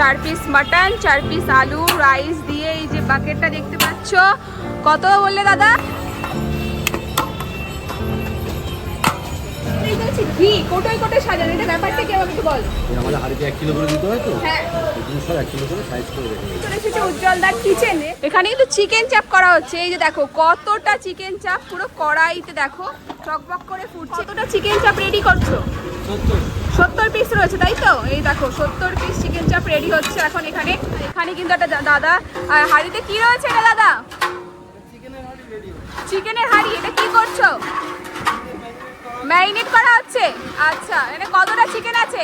চার piece mutton চার piece আলু রাইস দিয়ে এই যে বাকেটটা দেখতে পাচ্ছ। কত বললে দাদা? ঘি কোটোই কোটোই সাজানো এটা ব্যাপারটা কি আমাকে একটু বল? আমাদের হাড়িতে এক কিলো করে দিতে হয় তো? হ্যাঁ। সব এক কিলো করে সাইজ করে রেখে দিই। চলে উজ্জ্বলদার কিচেনে এখানে কিন্তু চিকেন চাপ করা হচ্ছে। এই যে দেখো কতটা চিকেন চাপ পুরো কড়াইতে দেখো করে ফুটছে। কতটা চিকেন চাপ রেডি করছ? সত্তর পিস রয়েছে, তাই তো? এই দেখো, সত্তর পিস চিকেন চাপ রেডি হচ্ছে এখন এখানে। এখানে কিন্তু একটা দাদা, আর হাঁড়িতে কি রয়েছে এটা দাদা? চিকেনের হাঁড়ি, এটা কি করছ? ম্যারিনেট করা হচ্ছে? আচ্ছা এটা কতটা চিকেন আছে?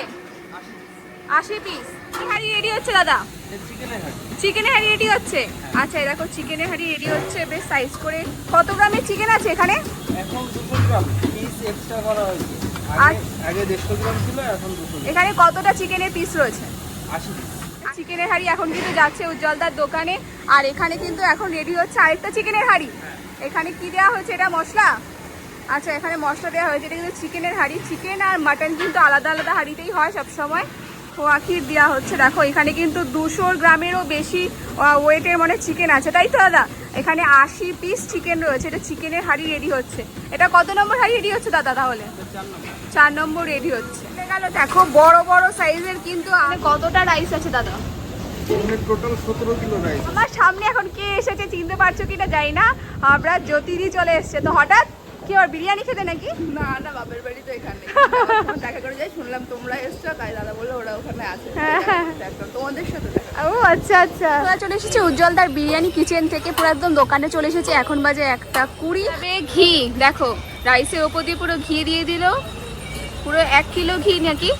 আশি পিস হাঁড়ি রেডি হচ্ছে, দাদা? চিকেনের হাঁড়ি রেডি হচ্ছে? আচ্ছা এই দেখো চিকেনের হাঁড়ি রেডি হচ্ছে। বেশ সাইজ করে। কত গ্রামের চিকেন আছে এখানে? এখন গ্রাম পিস এক্সট্রা করা হয়েছে। আর- আগে আগে দেড়শো গ্রাম ছিল এখন কতটা চিকেনের পিস রয়েছে? পিস চিকেনের হাঁড়ি এখন কিন্তু যাচ্ছে উজ্জ্বলদার দোকানে আর এখানে কিন্তু এখন রেডি হচ্ছে আরেকটা চিকেনের হাঁড়ি। এখানে কি দেওয়া হয়েছে? এটা মশলা? আচ্ছা এখানে মশলা দেওয়া হয়েছে এটা কিন্তু চিকেনের হাঁড়ি। চিকেন আর মাটন কিন্তু আলাদা আলাদা হাঁড়িতেই হয় সবসময়। খোয়াখির দেওয়া হচ্ছে। দেখো এখানে কিন্তু দুশো গ্রামেরও বেশি ওয়েটের মানে চিকেন আছে। তাই তো দাদা? এখানে আশি পিস চিকেন রয়েছে। এটা চিকেনের হাঁড়ি রেডি হচ্ছে। এটা কত নম্বর হাঁড়ি রেডি হচ্ছে দাদা তাহলে? চার নম্বর রেডি হচ্ছে। গেল দেখো বড় বড় সাইজের কিন্তু আমি। কতটা রাইস আছে দাদা? আমার সামনে এখন কে এসেছে চিনতে পারছ কিনা যাই না। আমরা জ্যোতিদি চলে এসছে। তো হঠাৎ কি ওর বিরিয়ানি খেতে নাকি? না না বাপের বাড়ি তো এখানে দেখা করে যাই শুনলাম তোমরা এসছো তাই দাদা বলল ওরা ওখানে আছে। হ্যাঁ। দেখো, তোমাদের সাথে ও আচ্ছা আচ্ছা। আমরা চলে এসেছি উজ্জ্বলদার বিরিয়ানি কিচেন থেকে। পুরো একদম দোকানে চলে এসেছি। এখন বাজে একটা কুড়ি। তবে ঘি দেখো। রাইসের ওপর দিয়ে পুরো ঘি দিয়ে দিল। পুরো এক কিলো ঘি নাকি?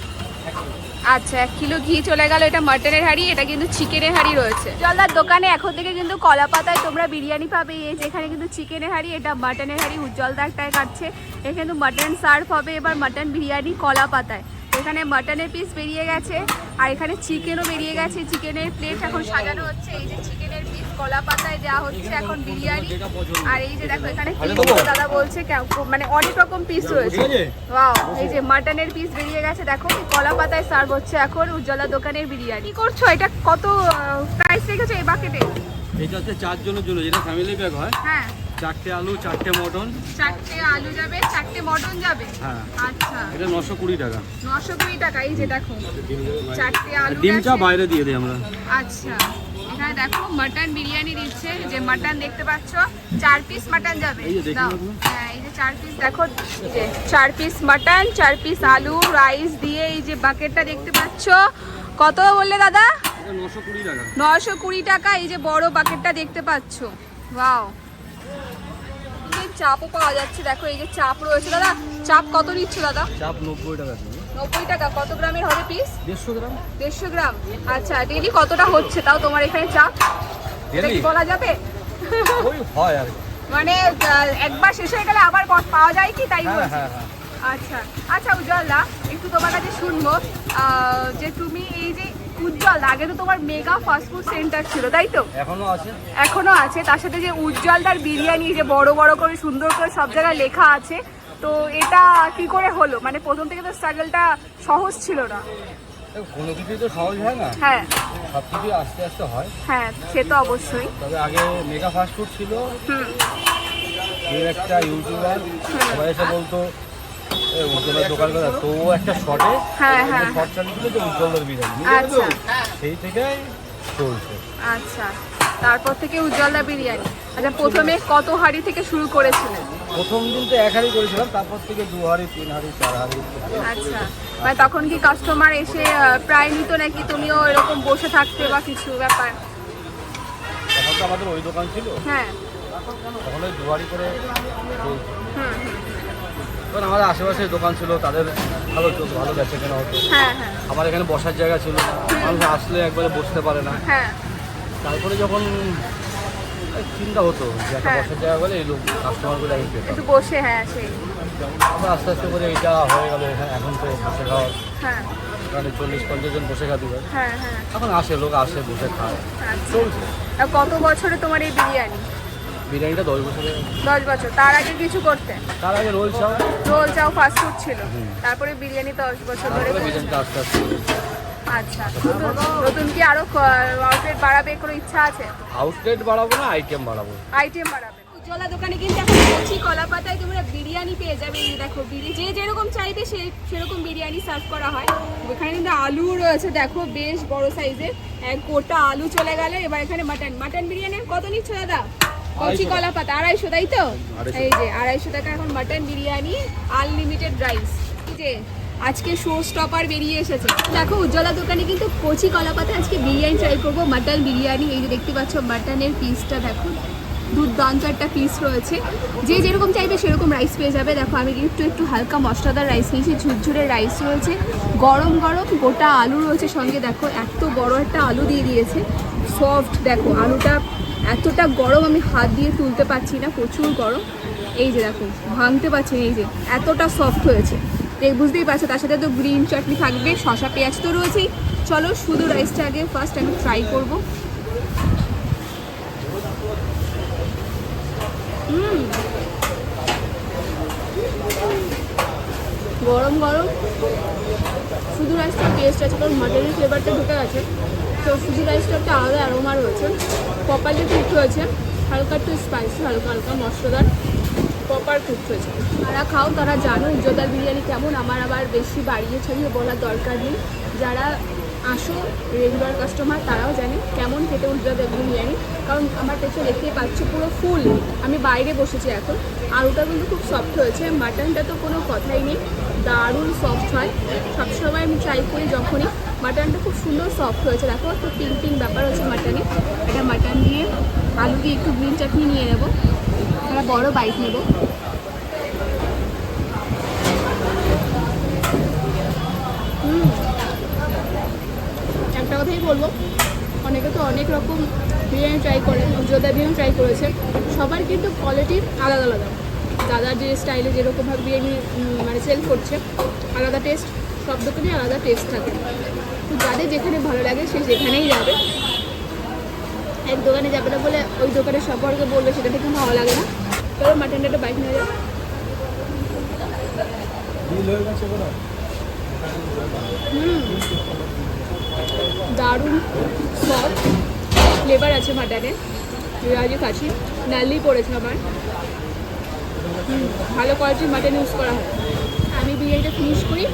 আচ্ছা এক কিলো ঘি চলে গেল এটা মাটনের হাঁড়ি, এটা কিন্তু চিকেনের হাঁড়ি রয়েছে। জলদার দোকানে এখন থেকে কিন্তু কলা পাতায় তোমরা বিরিয়ানি পাবে। এই যেখানে কিন্তু চিকেনের হাঁড়ি, এটা মাটনের হাড়ি হাঁড়ি উজ্জ্বলদারটায় কাটছে এখানে কিন্তু মাটন সার্ভ হবে এবার মাটন বিরিয়ানি কলা পাতায়। এখানে মাটনের পিস বেরিয়ে গেছে, আর এখানে চিকেনও বেরিয়ে গেছে। চিকেনের প্লেট এখন সাজানো হচ্ছে, এই যে চিকেনের কলা পাতায় দেওয়া হচ্ছে এখন বিরিয়ানি। আর এই যে দেখো এখানে দাদা বলছে মানে অনেক রকম পিস রয়েছে। ওয়াও এই যে মাটনের পিস বেরিয়ে গেছে দেখো কলা পাতায় সার্ভ হচ্ছে এখন উজ্জ্বলা দোকানের বিরিয়ানি। করছ? এটা কত প্রাইস রেখেছো এই বাকেটে এটা হচ্ছে চারজনের জন্য যেটা ফ্যামিলি ব্যাগ হয়। হ্যাঁ। চারটে আলু চারটে মটন। চারটে আলু যাবে চারটে মটন যাবে? হ্যাঁ। আচ্ছা। এটা নশো কুড়ি টাকা। নশো কুড়ি টাকা এই যে দেখো চারটে আলু ডিমটা বাইরে দিয়ে দিই আমরা। আচ্ছা। এখানে দেখো মাটন বিরিয়ানি দিচ্ছে। যে মাটন দেখতে পাচ্ছ চার পিস মাটন যাবে? হ্যাঁ এই যে চার পিস দেখো যে চার পিস মাটন চার পিস আলু রাইস দিয়ে এই যে বাকেটটা দেখতে পাচ্ছ। কত বললে দাদা? নশো কুড়ি টাকা। এই যে বড় বাকেটটা দেখতে পাচ্ছ। এই চাপও পাওয়া যাচ্ছে দেখো এই যে চাপ রয়েছে দাদা। চাপ কত নিচ্ছ দাদা? চাপ নব্বই টাকা। নব্বই টাকা। কত গ্রামের হবে পিস দেড়শো গ্রাম। দেড়শো গ্রাম। আচ্ছা ডেলি কতটা হচ্ছে? তাও তোমার এখানে চাপ বলা যাবে? হয় আর মানে একবার শেষ হয়ে গেলে আবার পাওয়া যায় কি? তাই হ্যাঁ বলছি। হ্যাঁ হ্যাঁ। আচ্ছা। আচ্ছা উজ্জ্বলদা একটু তোমার কাছে শুনব। যে তুমি এই যে উজ্জ্বল আগে তো তোমার মেগা ফাস্টফুড সেন্টার ছিল তাই তো? এখনও আছে। এখনও আছে। তার সাথে যে উজ্জ্বলদার বিরিয়ানি যে বড় বড় করে সুন্দর করে সব জায়গায় লেখা আছে। তো এটা কি করে হলো? মানে প্রথম থেকে তো স্ট্রাগলটা সহজ ছিল না। কোনো কিছুই তো সহজ হয় না। হ্যাঁ। সব কিছুই আস্তে আস্তে হয়। হ্যাঁ সে তো অবশ্যই। তবে আগে মেগা ফাস্ট ফুড ছিল। হুম। একটা ইউটিউবার সবাই এসে বলতো "এ, উজ্জ্বলের দোকান করে তো একটা শর্টে হ্যাঁ হ্যাঁ। শর্ট চালিয়েছিল যে উজ্জ্বলের বিরিয়ানি। আচ্ছা। সেই থেকেই চলছে। আচ্ছা। তারপর থেকে উজ্জ্বলদা বিরিয়ানি। আচ্ছা প্রথমে কত হাঁড়ি থেকে শুরু করেছিলেন? প্রথম দিন তো এক হাড়ি করেছিলাম তারপর থেকে দু হাড়ি তিন হাড়ি চার হাড়ি। আচ্ছা। মানে তখন কি কাস্টমার এসে প্রায় নিত নাকি তুমিও এরকম বসে থাকতে বা কিছু ব্যাপার? তখন তো আমাদের ওই দোকান ছিল। হ্যাঁ। তখন ওই দু হাড়ি করে তখন আমাদের আশেপাশে দোকান ছিল তাদের ভালো চলতো ভালো বেচে কেনা হতো। হ্যাঁ হ্যাঁ। আমার এখানে বসার জায়গা ছিল মানুষ আসলে একবারে বসতে পারে না। হ্যাঁ। তারপরে যখন চিন্তা হতো যে একটা হ্যাঁ। বসার জায়গা বলে এই লোক কাস্টমারগুলো আমি পেতাম। একটু বসে হ্যাঁ সেই। আস্তে আস্তে করে এইটা হয়ে গেল এখন তো বসে খাওয়ার হ্যাঁ। এখানে চল্লিশ পঞ্চাশ জন বসে খাতে পারে হ্যাঁ হ্যাঁ। এখন আসে লোক আসে বসে খায়। আচ্ছা। চলছে। আর কত বছরে তোমার এই বিরিয়ানি? বিরিয়ানিটা দশ বছরে। দশ বছর। তার আগে কিছু করতে? তার আগে রোল চাও। রোল চাও ফাস্টফুড ছিল। তারপরে বিরিয়ানি দশ বছর ধরে তারপরে করছ। বিরিয়ানিটা আস্তে আস্তে আচ্ছা নতুন নতুন কি আরও আউটলেট বাড়াবে কোনো ইচ্ছা আছে? আউটলেট বাড়াবো না আইটেম বাড়াবো। আইটেম বাড়াবে। উজ্জ্বলা দোকানে কিন্তু এখন কচি কলা পাতায় তোমরা বিরিয়ানি পেয়ে যাবে এই দেখো বিরি যে যেরকম চাইবে সে সেরকম বিরিয়ানি সার্ভ করা হয়। এখানে কিন্তু আলু রয়েছে দেখো বেশ বড় সাইজের এক গোটা আলু চলে গেল এবার এখানে মাটন মাটন বিরিয়ানি কত নিচ্ছ দাদা? কচি কলা পাতা আড়াইশো তাই তো? এই যে আড়াইশো টাকা এখন মাটন বিরিয়ানি আনলিমিটেড রাইস এই যে? আজকে শো স্টপার বেরিয়ে এসেছে। দেখো, উজ্জ্বলা দোকানে কিন্তু কচি কলা পাতা আজকে বিরিয়ানি ট্রাই করব। মাটন বিরিয়ানি, এই যে দেখতে পাচ্ছ মাটনের পিসটা দেখো। দুর্দান্ত একটা পিস রয়েছে। যে যেরকম চাইবে সেরকম রাইস পেয়ে যাবে। দেখো, আমি একটু একটু হালকা মশলাদার রাইস নিয়েছি, ঝুরঝুরে রাইস রয়েছে। গরম গরম গোটা আলু রয়েছে সঙ্গে। দেখো, এত বড় একটা আলু দিয়ে দিয়েছে। সফট দেখো, আলুটা এতটা গরম আমি হাত দিয়ে তুলতে পারছি না, প্রচুর গরম। এই যে দেখো, ভাঙতে পারছি এই যে, এতটা সফট হয়েছে। বুঝতেই পারছ, তার সাথে তো গ্রিন চাটনি থাকবে শশা পেঁয়াজ তো রয়েছেই। চলো, শুধু রাইসটা আগে ফার্স্ট আমি ট্রাই করব। গরম গরম। শুধু রাইসটা টেস্ট আছে, কারণ মাটনের ফ্লেভারটা ঢুকে গেছে তো শুধু রাইসটা একটা আলাদা অ্যারোমা রয়েছে। প্রপারলি কুক হয়েছে হালকা একটু স্পাইসি হালকা হালকা মশলাদার। প্রপার কুক হয়েছে যারা খাও, তারা জানো উজ্জ্বলার বিরিয়ানি কেমন, আমার আবার বেশি বাড়িয়ে ছড়িয়ে বলার দরকার নেই। যারা আসো রেগুলার কাস্টমার তারাও জানে কেমন খেতে উজ্জ্বলার বিরিয়ানি। কারণ আমার পেছনে দেখতেই পাচ্ছ পুরো ফুল আমি বাইরে বসেছি এখন। আলুটা কিন্তু খুব সফট হয়েছে মাটনটা তো কোনো কথাই নেই। দারুণ সফট হয়। সবসময় আমি ট্রাই করি যখনই। মাটনটা খুব সুন্দর সফট হয়েছে। দেখো, তো পিং পিং ব্যাপার হচ্ছে মাটনে এটা মাটন দিয়ে আলু দিয়ে একটু গ্রিন চাটনি নিয়ে নেব। একটা বড় বাইক নেব। একটা কথাই বলব, অনেকে তো অনেক রকম বিরিয়ানি ট্রাই করে উজ্জ্বলদা বিরিয়ানি ট্রাই করেছে, সবার কিন্তু কোয়ালিটি আলাদা আলাদা। দাদার যে স্টাইলে যেরকমভাবে বিরিয়ানি মানে সেল করছে, আলাদা টেস্ট সব দোকানে আলাদা টেস্ট থাকে। তো যাদের যেখানে ভালো লাগে সে সেখানেই যাবে। এক দোকানে যাবে না বলে ওই দোকানের সম্পর্কে বলবে, সেটা থেকে ভালো লাগে না। চলো মাটনটা একটা বাইক নিয়ে যাও। দারুণ সফট ফ্লেভার আছে মাটনে। পেঁয়াজি কাছি, নালি পড়েছে আমার। ভালো কোয়ালিটির মাটন ইউজ করা হয়। আমি বিরিয়ানিটা ফিনিশ করি।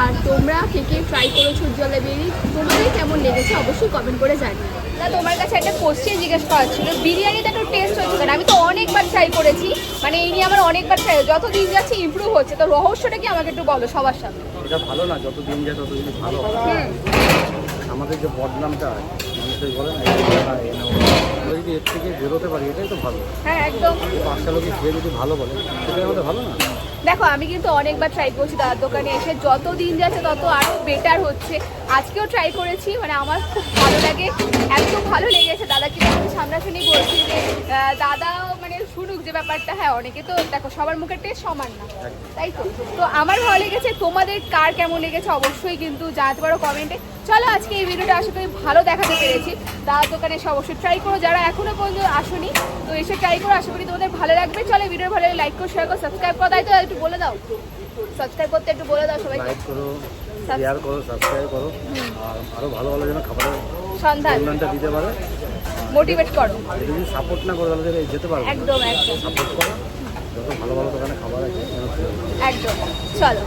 আর তোমরা কে কে ট্রাই করেছ উজ্জ্বলা বিরিয়ানি, তোমাদের কেমন লেগেছে অবশ্যই কমেন্ট করে জানিও। না, তোমার কাছে একটা কোশ্চেন জিজ্ঞেস করার ছিল বিরিয়ানিতে একটু টেস্ট হয়েছে কেন আমি তো অনেকবার ট্রাই করেছি। মানে এই নিয়ে আমার অনেকবার ট্রাই যত দিন যাচ্ছে ইমপ্রুভ হচ্ছে। তো রহস্যটা কি আমাকে একটু বলো সবার সাথে এটা ভালো না যত দিন যায় তত দিন ভালো। আমাদের যে বদনামটা মানুষের বলে না। আমরা যদি এর থেকে বেরোতে পারি এটাই তো ভালো। হ্যাঁ একদম। পাঁচটা লোকে খেয়ে যদি ভালো বলে সেটাই আমাদের ভালো না? দেখো, আমি কিন্তু অনেকবার ট্রাই করছি দাদার দোকানে এসে। যত দিন যাচ্ছে তত আরও বেটার হচ্ছে। আজকেও ট্রাই করেছি মানে আমার খুব ভালো লাগে। এত ভালো লেগেছে দাদাকে। সামনাসামনি বলছি যে দাদা দাদাও যে ব্যাপারটা হ্যাঁ অনেকে তো দেখো সবার মুখের টেস্ট সমান না তাই তো? তো আমার ভালো লেগেছে তোমাদের কার কেমন লেগেছে অবশ্যই কিন্তু জানাতে পারো কমেন্টে চলো আজকে এই ভিডিওটা আশা করি ভালো দেখাতে পেরেছি। দাদার দোকানে এসে অবশ্যই ট্রাই করো যারা এখনও পর্যন্ত আসোনি তো এসে ট্রাই করো আশা করি তোমাদের ভালো লাগবে। চলো ভিডিও ভালো লাইক করো শেয়ার করো সাবস্ক্রাইব করো তাই তো একটু বলে দাও। সাবস্ক্রাইব করতে একটু বলে দাও সবাইকে। লাইক করো শেয়ার করো সাবস্ক্রাইব করো আর আরও ভালো ভালো যেন খাবারের সন্ধান। দিতে পারে। মোটিভেট করো। যদি সাপোর্ট না করে তাহলে যেতে পারবে একদম একদম। সাপোর্ট করো। যত ভালো ভালো দোকানে খাবার আছে একদম। চলো।